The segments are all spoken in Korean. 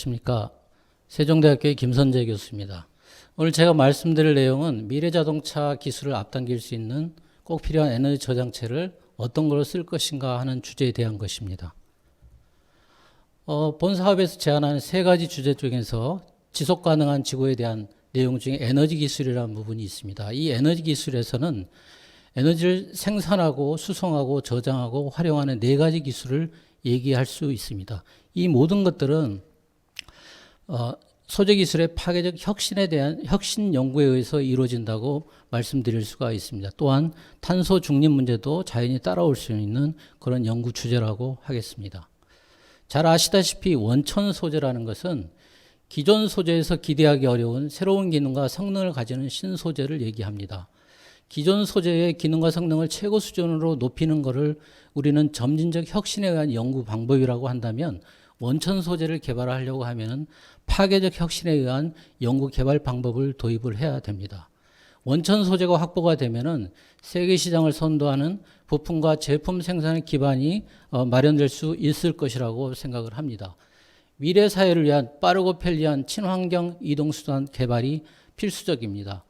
안녕하십니까. 세종대학교의 김선재 교수입니다. 오늘 제가 말씀드릴 내용은 미래 자동차 기술을 앞당길 수 있는 꼭 필요한 에너지 저장체를 어떤 걸로 쓸 것인가 하는 주제에 대한 것입니다. 어, 본 사업에서 제안하는 세 가지 주제 중에서 지속 가능한 지구에 대한 내용 중에 에너지 기술이라는 부분이 있습니다. 이 에너지 기술에서는 에너지를 생산하고 수송하고 저장하고 활용하는 네 가지 기술을 얘기할 수 있습니다. 이 모든 것들은 어, 소재 기술의 파괴적 혁신에 대한 혁신 연구에 의해서 이루어진다고 말씀드릴 수가 있습니다. 또한 탄소 중립 문제도 자연히 따라올 수 있는 그런 연구 주제라고 하겠습니다. 잘 아시다시피 원천 소재라는 것은 기존 소재에서 기대하기 어려운 새로운 기능과 성능을 가지는 신소재를 얘기합니다. 기존 소재의 기능과 성능을 최고 수준으로 높이는 것을 우리는 점진적 혁신에 의한 연구 방법이라고 한다면 원천 소재를 개발하려고 하면은 파괴적 혁신에 의한 연구 개발 방법을 도입을 해야 됩니다. 원천 소재가 확보가 되면은 세계 시장을 선도하는 부품과 제품 생산의 기반이 어, 마련될 수 있을 것이라고 생각을 합니다. 미래 사회를 위한 빠르고 편리한 친환경 이동 수단 개발이 필수적입니다.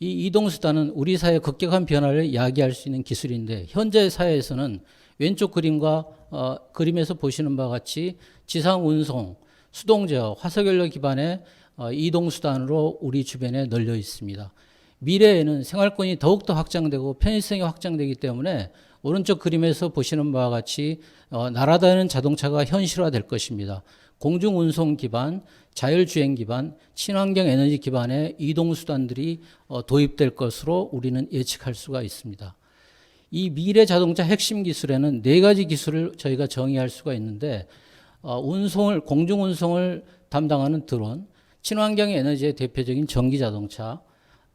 이 이동 수단은 우리 사회의 급격한 변화를 야기할 수 있는 기술인데 현재 사회에서는 왼쪽 그림과 어, 그림에서 보시는 바와 같이 지상 운송, 수동 제어, 화석 연료 기반의 어, 이동 수단으로 우리 주변에 널려 있습니다. 미래에는 생활권이 더욱더 확장되고 편의성이 확장되기 때문에 오른쪽 그림에서 보시는 바와 같이 어, 날아다니는 자동차가 현실화될 것입니다. 공중 운송 기반, 자율주행 기반, 친환경 에너지 기반의 이동 수단들이 어, 도입될 것으로 우리는 예측할 수가 있습니다. 이 미래 자동차 핵심 기술에는 네 가지 기술을 저희가 정의할 수가 있는데 어, 운송을 공중 운송을 담당하는 드론, 친환경 에너지의 대표적인 전기 자동차,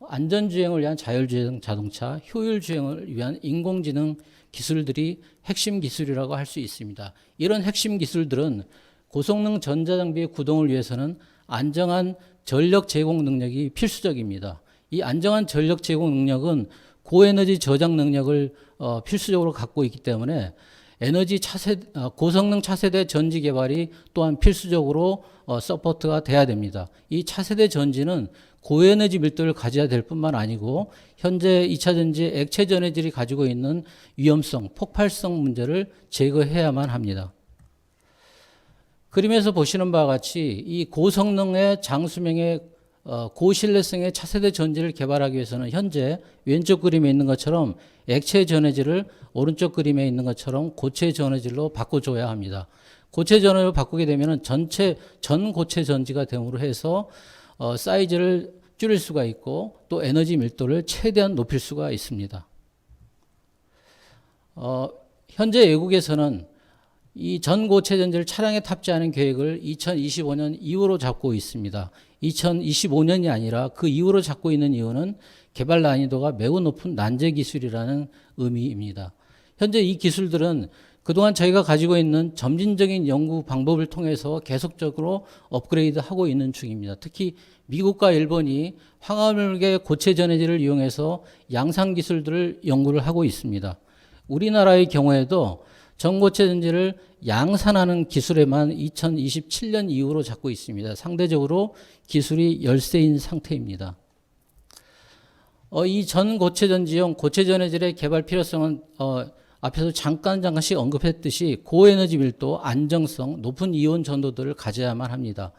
안전 주행을 위한 자율주행 자동차, 효율 주행을 위한 인공지능 기술들이 핵심 기술이라고 할 수 있습니다. 이런 핵심 기술들은 고성능 전자장비의 구동을 위해서는 안정한 전력 제공 능력이 필수적입니다. 이 안정한 전력 제공 능력은 고에너지 저장 능력을 어, 필수적으로 갖고 있기 때문에 에너지 차세 어, 고성능 차세대 전지 개발이 또한 필수적으로 어, 서포트가 돼야 됩니다. 이 차세대 전지는 고에너지 밀도를 가져야 될 뿐만 아니고 현재 2차 전지 액체 전해질이 가지고 있는 위험성, 폭발성 문제를 제거해야만 합니다. 그림에서 보시는 바와 같이 이 고성능의 장수명의 어, 고신뢰성의 차세대 전지를 개발하기 위해서는 현재 왼쪽 그림에 있는 것처럼 액체 전해질을 오른쪽 그림에 있는 것처럼 고체 전해질로 바꿔줘야 합니다. 고체 전해질로 바꾸게 되면 전체 전 고체 전지가 됨으로 해서 어, 사이즈를 줄일 수가 있고 또 에너지 밀도를 최대한 높일 수가 있습니다. 어, 현재 외국에서는 이 전고체 전지를 차량에 탑재하는 계획을 2025년 이후로 잡고 있습니다. 2025년이 아니라 그 이후로 잡고 있는 이유는 개발 난이도가 매우 높은 난제 기술이라는 의미입니다. 현재 이 기술들은 그동안 저희가 가지고 있는 점진적인 연구 방법을 통해서 계속적으로 업그레이드 하고 있는 중입니다. 특히 미국과 일본이 황화물계 고체 전해질을 이용해서 양산 기술들을 연구를 하고 있습니다. 우리나라의 경우에도 전고체 전지를 양산하는 기술에만 2027년 이후로 잡고 있습니다. 상대적으로 기술이 열세인 상태입니다. 어, 이 전고체 전지용 고체 전해질의 개발 필요성은 어, 앞에서 잠깐 잠깐씩 언급했듯이 고에너지 밀도, 안정성, 높은 이온 전도들을 가져야만 합니다.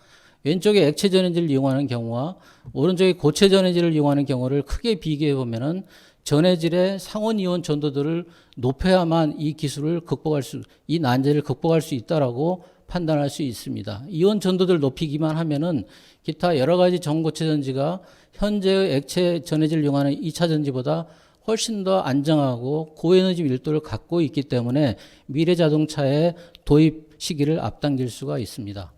왼쪽에 액체 전해질을 이용하는 경우와 오른쪽에 고체 전해질을 이용하는 경우를 크게 비교해 보면은 전해질의 이온 전도들을 높여야만 이 기술을 극복할 수, 이 난제를 극복할 수 있다라고 판단할 수 있습니다. 이온 전도들 높이기만 하면은 기타 여러 가지 전고체 전지가 현재의 액체 전해질을 이용하는 2차 전지보다 훨씬 더 안정하고 고에너지 밀도를 갖고 있기 때문에 미래 자동차의 도입 시기를 앞당길 수가 있습니다.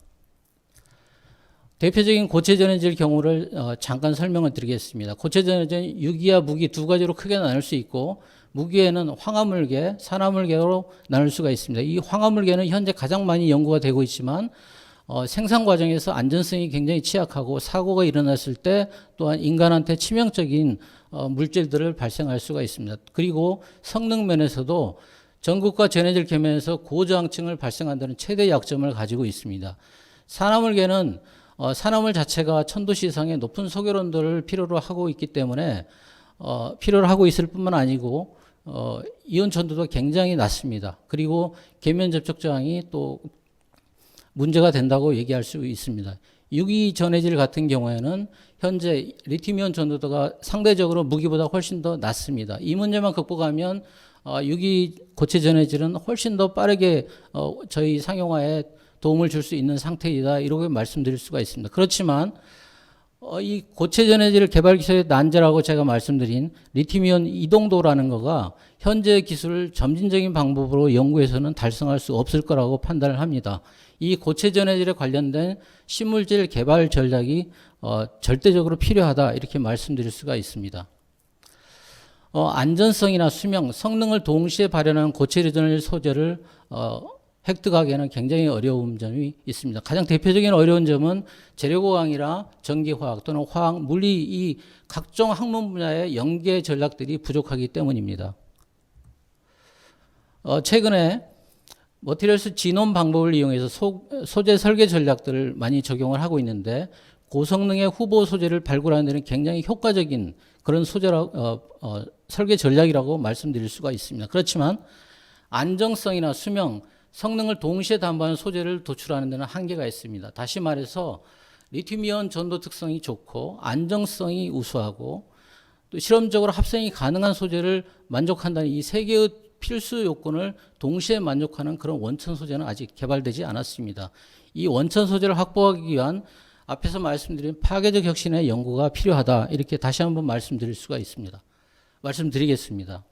대표적인 고체 전해질 경우를 어, 잠깐 설명을 드리겠습니다. 고체 전해질은 유기와 무기 두 가지로 크게 나눌 수 있고 무기에는 황화물계, 산화물계로 나눌 수가 있습니다. 이 황화물계는 현재 가장 많이 연구가 되고 있지만 어, 생산 과정에서 안전성이 굉장히 취약하고 사고가 일어났을 때 또한 인간한테 치명적인 어, 물질들을 발생할 수가 있습니다. 그리고 성능 면에서도 전극과 전해질 겸해서 고저항층을 발생한다는 최대 약점을 가지고 있습니다. 산화물계는 어, 산화물 자체가 천도씨 이상의 높은 소결 온도를 필요로 하고 있기 때문에 어, 필요로 하고 있을 뿐만 아니고 어, 이온 전도도 굉장히 낮습니다. 그리고 계면 접촉 저항이 또 문제가 된다고 얘기할 수 있습니다. 유기 전해질 같은 경우에는 현재 리튬이온 전도도가 상대적으로 무기보다 훨씬 더 낮습니다. 이 문제만 극복하면 어, 유기 고체 전해질은 훨씬 더 빠르게 어, 저희 상용화에 도움을 줄 수 있는 상태이다 이렇게 말씀드릴 수가 있습니다. 그렇지만 어, 이 고체 전해질 개발 기술의 난제라고 제가 말씀드린 리튬이온 이동도라는 거가 현재 기술을 점진적인 방법으로 연구해서는 달성할 수 없을 거라고 판단을 합니다. 이 고체 전해질에 관련된 신물질 개발 전략이 어, 절대적으로 필요하다 이렇게 말씀드릴 수가 있습니다. 어, 안전성이나 수명, 성능을 동시에 발현하는 고체 전해질 소재를 어, 획득하기에는 굉장히 어려운 점이 있습니다. 가장 대표적인 어려운 점은 재료공학이나 전기화학 또는 화학, 물리 이 각종 학문 분야의 연계 전략들이 부족하기 때문입니다. 어, 최근에 머티리얼스 진원 방법을 이용해서 소, 소재 설계 전략들을 많이 적용을 하고 있는데 고성능의 후보 소재를 발굴하는 데는 굉장히 효과적인 그런 소재라 어, 어, 설계 전략이라고 말씀드릴 수가 있습니다. 그렇지만 안정성이나 수명, 성능을 동시에 담보하는 소재를 도출하는 데는 한계가 있습니다. 다시 말해서 리튬이온 전도 특성이 좋고 안정성이 우수하고 또 실험적으로 합성이 가능한 소재를 만족한다는 이 세 개의 필수 요건을 동시에 만족하는 그런 원천 소재는 아직 개발되지 않았습니다. 이 원천 소재를 확보하기 위한 앞에서 말씀드린 파괴적 혁신의 연구가 필요하다. 이렇게 다시 한번 말씀드릴 수가 있습니다. 말씀드리겠습니다.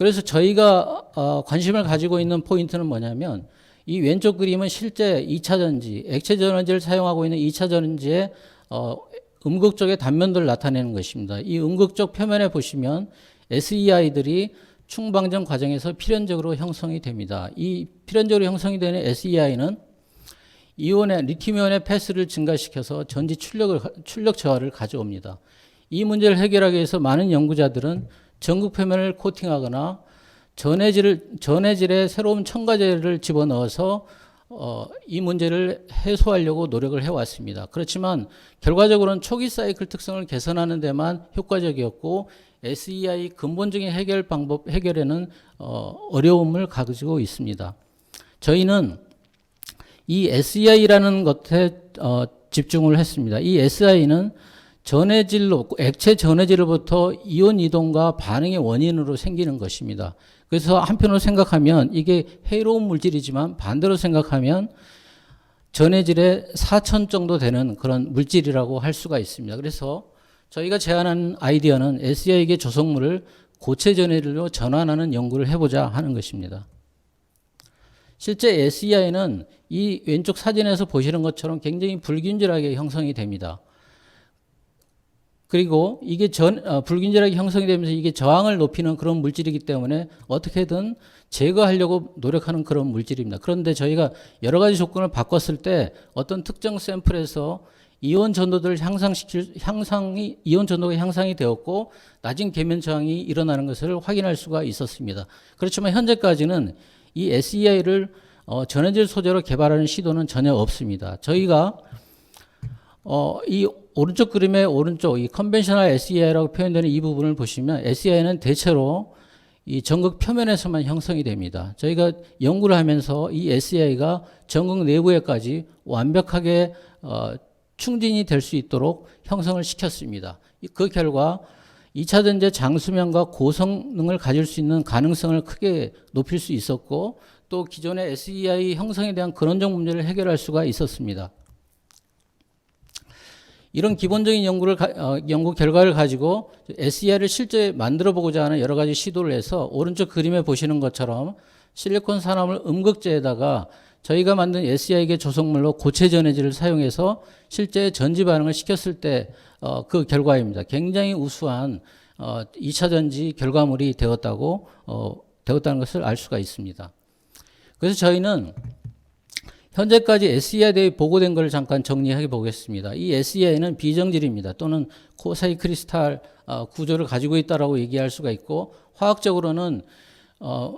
그래서 저희가 어, 관심을 가지고 있는 포인트는 뭐냐면 이 왼쪽 그림은 실제 2차 전지, 액체 전원지를 사용하고 있는 2차 전지의 어, 음극적의 단면들을 나타내는 것입니다. 이 음극적 표면에 보시면 SEI들이 충방전 과정에서 필연적으로 형성이 됩니다. 이 필연적으로 형성이 되는 SEI는 이온의 리튬이온의 패스를 증가시켜서 전지 출력을 출력 저하를 가져옵니다. 이 문제를 해결하기 위해서 많은 연구자들은 전극 표면을 코팅하거나 전해질을 전해질에 새로운 첨가제를 집어넣어서 어, 이 문제를 해소하려고 노력을 해왔습니다. 그렇지만 결과적으로는 초기 사이클 특성을 개선하는 데만 효과적이었고 SEI 근본적인 해결 방법 해결에는 어, 어려움을 가지고 있습니다. 저희는 이 SEI라는 것에 어, 집중을 했습니다. 이 SI는 전해질로 액체 전해질로부터 이온 이동과 반응의 원인으로 생기는 것입니다. 그래서 한편으로 생각하면 이게 해로운 물질이지만 반대로 생각하면 전해질의 4천 정도 되는 그런 물질이라고 할 수가 있습니다. 그래서 저희가 제안한 아이디어는 SEI계 조성물을 고체 전해질로 전환하는 연구를 해보자 하는 것입니다. 실제 SEI는 이 왼쪽 사진에서 보시는 것처럼 굉장히 불균질하게 형성이 됩니다. 그리고 이게 전, 어, 불균질하게 형성이 되면서 이게 저항을 높이는 그런 물질이기 때문에 어떻게든 제거하려고 노력하는 그런 물질입니다. 그런데 저희가 여러 가지 조건을 바꿨을 때 어떤 특정 샘플에서 이온 전도들을 향상시킬 향상이 이온 전도가 향상이 되었고 낮은 계면 저항이 일어나는 것을 확인할 수가 있었습니다. 그렇지만 현재까지는 이 SEI를 어, 전해질 소재로 개발하는 시도는 전혀 없습니다. 저희가 어, 이 오른쪽 그림의 오른쪽 이 컨벤셔널 SEI라고 표현되는 이 부분을 보시면 SEI는 대체로 이 전극 표면에서만 형성이 됩니다. 저희가 연구를 하면서 이 SEI가 전극 내부에까지 완벽하게 어, 충진이 될 수 있도록 형성을 시켰습니다. 그 결과 2차 전제 장수명과 고성능을 가질 수 있는 가능성을 크게 높일 수 있었고 또 기존의 SEI 형성에 대한 근원적 문제를 해결할 수가 있었습니다. 이런 기본적인 연구를 어, 연구 결과를 가지고 SEI를 실제 만들어 보고자 하는 여러 가지 시도를 해서 오른쪽 그림에 보시는 것처럼 실리콘 산화물 음극재에다가 저희가 만든 SEI계 조성물로 고체 전해질을 사용해서 실제 전지 반응을 시켰을 때 어, 그 결과입니다. 굉장히 우수한 어, 2차 전지 결과물이 되었다고 어, 되었다는 것을 알 수가 있습니다. 그래서 저희는 현재까지 SEI에 대해 보고된 것을 잠깐 정리해 보겠습니다. 이 SEI는 비정질입니다. 또는 코사이 크리스탈 어, 구조를 가지고 있다라고 얘기할 수가 있고 화학적으로는 어,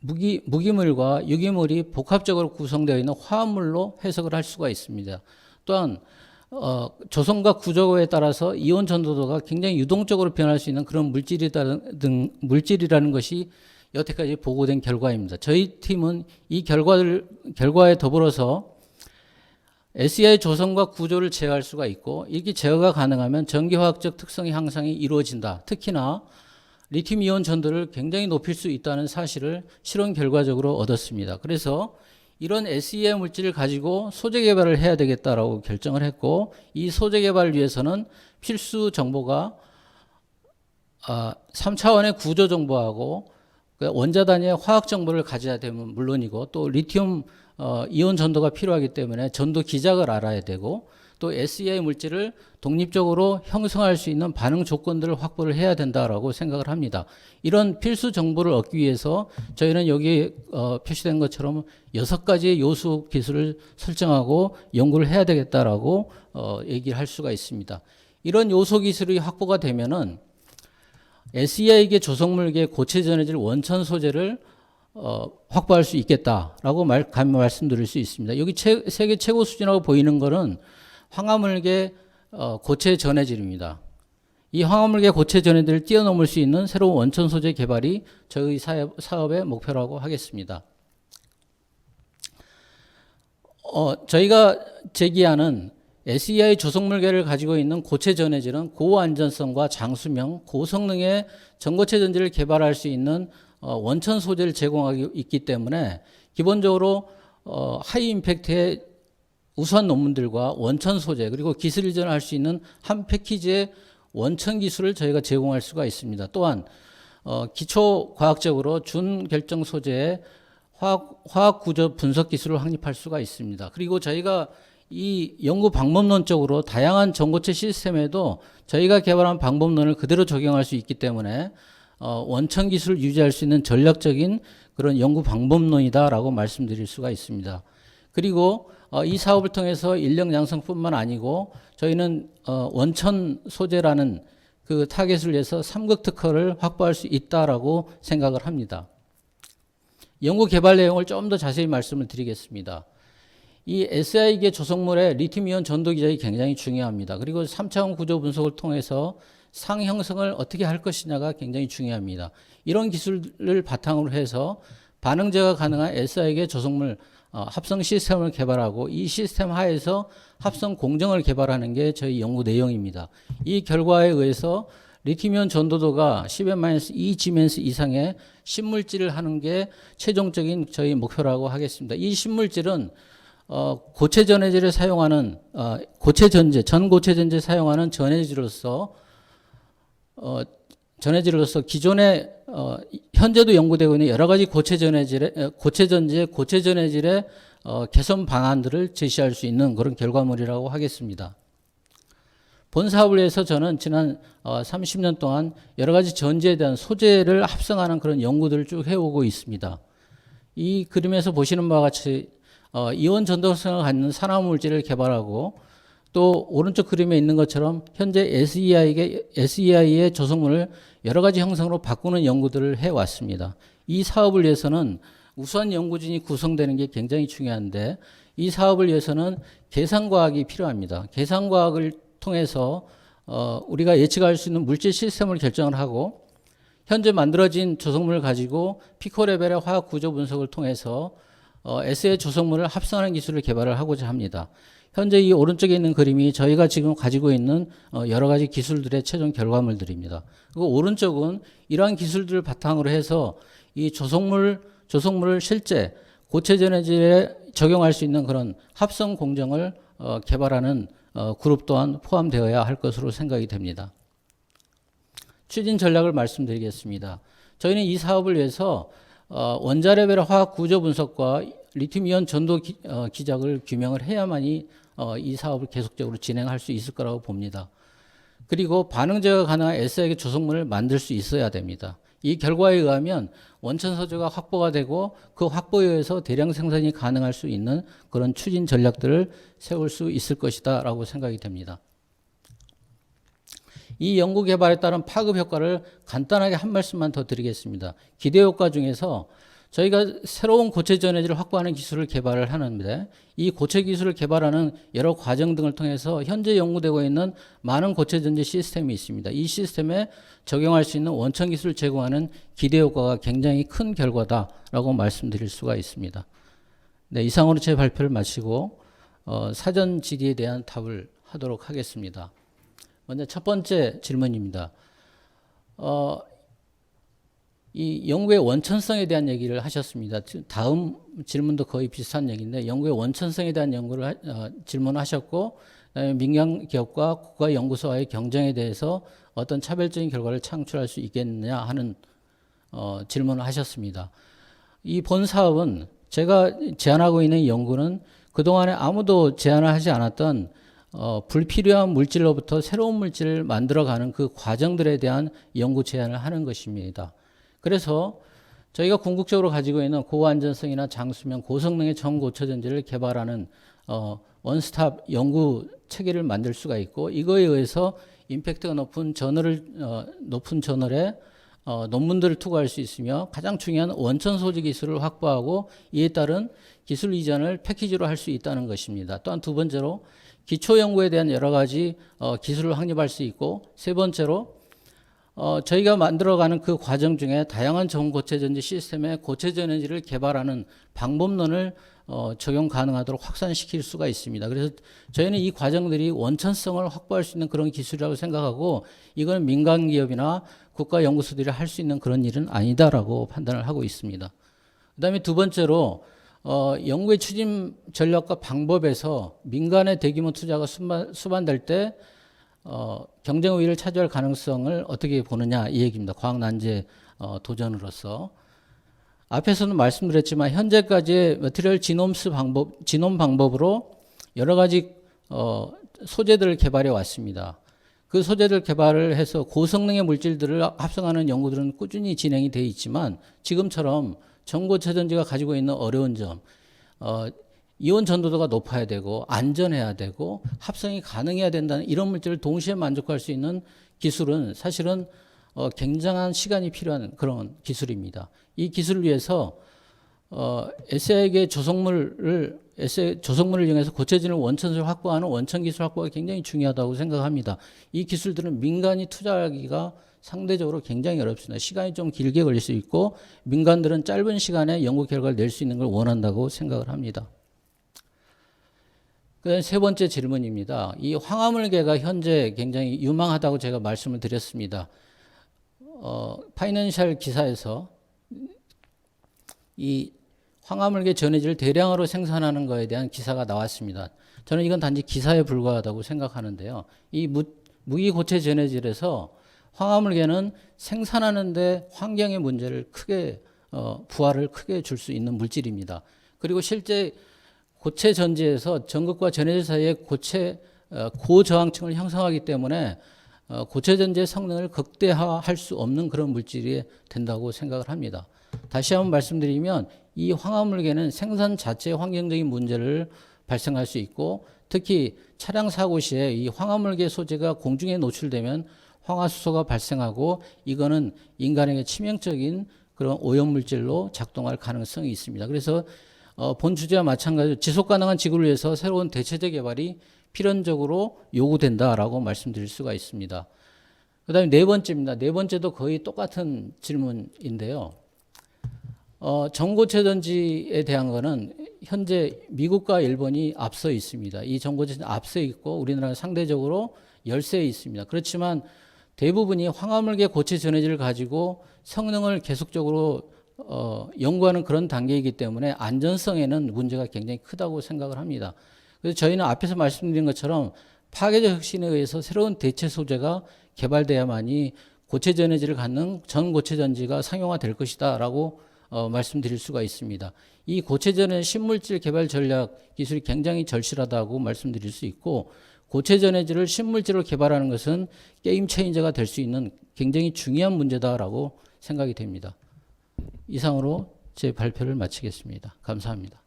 무기, 무기물과 유기물이 복합적으로 구성되어 있는 화합물로 해석을 할 수가 있습니다. 또한 어, 조성과 구조에 따라서 이온 전도도가 굉장히 유동적으로 변할 수 있는 그런 물질이라는 등 물질이라는 것이 여태까지 보고된 결과입니다. 저희 팀은 이 결과를 결과에 더불어서 SEI 조성과 구조를 제어할 수가 있고 이렇게 제어가 가능하면 전기화학적 특성 향상이 이루어진다. 특히나 리튬 이온 전도를 굉장히 높일 수 있다는 사실을 실험 결과적으로 얻었습니다. 그래서 이런 SEI 물질을 가지고 소재 개발을 해야 되겠다라고 결정을 했고 이 소재 개발을 위해서는 필수 정보가 아, 3차원의 구조 정보하고 그 원자 단위의 화학 정보를 가져야 되면 물론이고 또 리튬 어, 이온 전도가 필요하기 때문에 전도 기작을 알아야 되고 또 SEI 물질을 독립적으로 형성할 수 있는 반응 조건들을 확보를 해야 된다라고 생각을 합니다. 이런 필수 정보를 얻기 위해서 저희는 여기 어, 표시된 것처럼 여섯 가지의 요소 기술을 설정하고 연구를 해야 되겠다라고 어, 얘기를 할 수가 있습니다. 이런 요소 기술이 확보가 되면은 SEI계 조성물계 고체 전해질 원천 소재를 어, 확보할 수 있겠다라고 말, 감 말씀드릴 수 있습니다. 여기 최, 세계 최고 수준이라고 보이는 것은 황화물계 어, 고체 전해질입니다. 이 황화물계 고체 전해질을 뛰어넘을 수 있는 새로운 원천 소재 개발이 저희 사업, 사업의 목표라고 하겠습니다. 어, 저희가 제기하는 SEI 조성물계를 가지고 있는 고체 전해질은 고안전성과 장수명, 고성능의 전고체 전지를 개발할 수 있는 어, 원천 소재를 제공하고 있기 때문에 기본적으로 어, 하이 임팩트의 우수한 논문들과 원천 소재 그리고 기술 이전할 수 있는 한 패키지의 원천 기술을 저희가 제공할 수가 있습니다. 또한 어, 기초 과학적으로 준 결정 소재의 화학, 화학 구조 분석 기술을 확립할 수가 있습니다. 그리고 저희가 이 연구 방법론적으로 다양한 전고체 시스템에도 저희가 개발한 방법론을 그대로 적용할 수 있기 때문에 어, 원천 기술을 유지할 수 있는 전략적인 그런 연구 방법론이다라고 말씀드릴 수가 있습니다. 그리고 어, 이 사업을 통해서 인력 양성뿐만 아니고 저희는 어, 원천 소재라는 그 타겟을 위해서 삼극 특허를 확보할 수 있다라고 생각을 합니다. 연구 개발 내용을 좀 더 자세히 말씀을 드리겠습니다. 이 SI계 조성물의 리튬 이온 전도 기작이 굉장히 중요합니다. 그리고 3차원 구조 분석을 통해서 상 형성을 어떻게 할 것이냐가 굉장히 중요합니다. 이런 기술을 바탕으로 해서 반응제가 가능한 SI계 조성물 어, 합성 시스템을 개발하고 이 시스템 하에서 합성 공정을 개발하는 게 저희 연구 내용입니다. 이 결과에 의해서 리튬이온 전도도가 10n-2 지멘스 이상의 신물질을 하는 게 최종적인 저희 목표라고 하겠습니다. 이 신물질은 어, 고체 전해질을 사용하는 어, 고체 전제, 전고체 전제 사용하는 전해질로서 어, 전해질로서 기존에 어, 현재도 연구되고 있는 여러 가지 고체 전해질의 어, 고체 전제, 고체 전해질의 어, 개선 방안들을 제시할 수 있는 그런 결과물이라고 하겠습니다. 본 사업을 위해서 저는 지난 어, 30년 동안 여러 가지 전지에 대한 소재를 합성하는 그런 연구들을 쭉 해오고 있습니다. 이 그림에서 보시는 바와 같이 어, 이온 전도성을 갖는 산화 물질을 개발하고 또 오른쪽 그림에 있는 것처럼 현재 SEI의, SEI의 조성물을 여러 가지 형상으로 바꾸는 연구들을 해왔습니다. 이 사업을 위해서는 우수한 연구진이 구성되는 게 굉장히 중요한데 이 사업을 위해서는 계산과학이 필요합니다. 계산과학을 통해서 어, 우리가 예측할 수 있는 물질 시스템을 결정을 하고 현재 만들어진 조성물을 가지고 피코 레벨의 화학 구조 분석을 통해서 어, S의 조성물을 합성하는 기술을 개발을 하고자 합니다. 현재 이 오른쪽에 있는 그림이 저희가 지금 가지고 있는 어, 여러 가지 기술들의 최종 결과물들입니다. 그리고 오른쪽은 이러한 기술들을 바탕으로 해서 이 조성물 조성물을 실제 고체 전해질에 적용할 수 있는 그런 합성 공정을 어, 개발하는 어, 그룹 또한 포함되어야 할 것으로 생각이 됩니다. 추진 전략을 말씀드리겠습니다. 저희는 이 사업을 위해서 어, 원자 레벨의 화학 구조 분석과 리튬 이온 전도 기, 어, 기작을 규명을 해야만이 어, 이 사업을 계속적으로 진행할 수 있을 거라고 봅니다. 그리고 반응 제어가 가능한 S액의 조성물을 만들 수 있어야 됩니다. 이 결과에 의하면 원천 소재가 확보가 되고 그 확보에 의해서 대량 생산이 가능할 수 있는 그런 추진 전략들을 세울 수 있을 것이다라고 생각이 됩니다. 이 연구 개발에 따른 파급 효과를 간단하게 한 말씀만 더 드리겠습니다. 기대 효과 중에서 저희가 새로운 고체 전해질을 확보하는 기술을 개발을 하는데 이 고체 기술을 개발하는 여러 과정 등을 통해서 현재 연구되고 있는 많은 고체 전지 시스템이 있습니다. 이 시스템에 적용할 수 있는 원천 기술을 제공하는 기대 효과가 굉장히 큰 결과다라고 말씀드릴 수가 있습니다. 네, 이상으로 제 발표를 마치고 어, 사전 질의에 대한 답을 하도록 하겠습니다. 먼저 첫 번째 질문입니다. 어, 이 연구의 원천성에 대한 얘기를 하셨습니다. 지- 다음 질문도 거의 비슷한 얘기인데 연구의 원천성에 대한 연구를 하, 어, 질문하셨고 민간 기업과 국가 연구소와의 경쟁에 대해서 어떤 차별적인 결과를 창출할 수 있겠느냐 하는 어, 질문을 하셨습니다. 이 본 사업은 제가 제안하고 있는 연구는 그동안에 아무도 제안을 하지 않았던 어, 불필요한 물질로부터 새로운 물질을 만들어가는 그 과정들에 대한 연구 제안을 하는 것입니다. 그래서 저희가 궁극적으로 가지고 있는 고안전성이나 장수명, 고성능의 전고체 전지를 개발하는 어, 원스톱 연구 체계를 만들 수가 있고 이거에 의해서 임팩트가 높은 저널을 어, 높은 저널에 어, 논문들을 투과할 수 있으며 가장 중요한 원천 소지 기술을 확보하고 이에 따른 기술 이전을 패키지로 할 수 있다는 것입니다. 또한 두 번째로 기초 연구에 대한 여러 가지 어, 기술을 확립할 수 있고 세 번째로 어, 저희가 만들어가는 그 과정 중에 다양한 전고체 전지 시스템의 고체 전지를 개발하는 방법론을 어, 적용 가능하도록 확산시킬 수가 있습니다. 그래서 저희는 이 과정들이 원천성을 확보할 수 있는 그런 기술이라고 생각하고 이건 민간 기업이나 국가 연구소들이 할 수 있는 그런 일은 아니다라고 판단을 하고 있습니다. 그다음에 두 번째로 어, 연구의 추진 전략과 방법에서 민간의 대규모 투자가 수반, 수반 될 때 어, 경쟁 우위를 차지할 가능성을 어떻게 보느냐 이 얘기입니다. 과학 난제 어, 도전으로서 앞에서는 말씀드렸지만 현재까지의 머티리얼 지놈스 방법, 지놈 방법으로 여러 가지 어, 소재들을 개발해 왔습니다. 그 소재들 개발을 해서 고성능의 물질들을 합성하는 연구들은 꾸준히 진행이 돼 있지만 지금처럼 전고체전지가 가지고 있는 어려운 점, 어, 이온 전도도가 높아야 되고 안전해야 되고 합성이 가능해야 된다는 이런 물질을 동시에 만족할 수 있는 기술은 사실은 어, 굉장한 시간이 필요한 그런 기술입니다. 이 기술을 위해서 어, 에세에게 조성물을 에세 조성물을 이용해서 고체진을 원천을 확보하는 원천 기술 확보가 굉장히 중요하다고 생각합니다. 이 기술들은 민간이 투자하기가 상대적으로 굉장히 어렵습니다. 시간이 좀 길게 걸릴 수 있고 민간들은 짧은 시간에 연구 결과를 낼 수 있는 걸 원한다고 생각을 합니다. 그다음 세 번째 질문입니다. 이 황화물계가 현재 굉장히 유망하다고 제가 말씀을 드렸습니다. 어, 파이낸셜 기사에서 이 황화물계 전해질을 대량으로 생산하는 것에 대한 기사가 나왔습니다. 저는 이건 단지 기사에 불과하다고 생각하는데요. 이 무, 무기 고체 전해질에서 황화물계는 생산하는데 환경의 문제를 크게 어, 부하를 크게 줄 수 있는 물질입니다. 그리고 실제 고체 전지에서 전극과 전해질 사이에 고체 어, 고저항층을 형성하기 때문에 어, 고체 전지의 성능을 극대화할 수 없는 그런 물질이 된다고 생각을 합니다. 다시 한번 말씀드리면 이 황화물계는 생산 자체의 환경적인 문제를 발생할 수 있고 특히 차량 사고 시에 이 황화물계 소재가 공중에 노출되면 황화수소가 발생하고 이거는 인간에게 치명적인 그런 오염물질로 작동할 가능성이 있습니다. 그래서 어, 본 주제와 마찬가지로 지속 가능한 지구를 위해서 새로운 대체제 개발이 필연적으로 요구된다라고 말씀드릴 수가 있습니다. 그 다음에 네 번째입니다. 네 번째도 거의 똑같은 질문인데요. 어, 전고체 전지에 대한 거는 현재 미국과 일본이 앞서 있습니다. 이 전고체 전지 앞서 있고 우리나라는 상대적으로 열세에 있습니다. 그렇지만 대부분이 황화물계 고체 전해질을 가지고 성능을 계속적으로 어, 연구하는 그런 단계이기 때문에 안전성에는 문제가 굉장히 크다고 생각을 합니다. 그래서 저희는 앞에서 말씀드린 것처럼 파괴적 혁신에 의해서 새로운 대체 소재가 개발돼야만이 고체 전해질을 갖는 전 고체 전지가 상용화될 것이다라고 어, 말씀드릴 수가 있습니다. 이 고체 전해 신물질 개발 전략 기술이 굉장히 절실하다고 말씀드릴 수 있고 고체 전해질을 신물질로 개발하는 것은 게임 체인저가 될 수 있는 굉장히 중요한 문제다라고 생각이 됩니다. 이상으로 제 발표를 마치겠습니다. 감사합니다.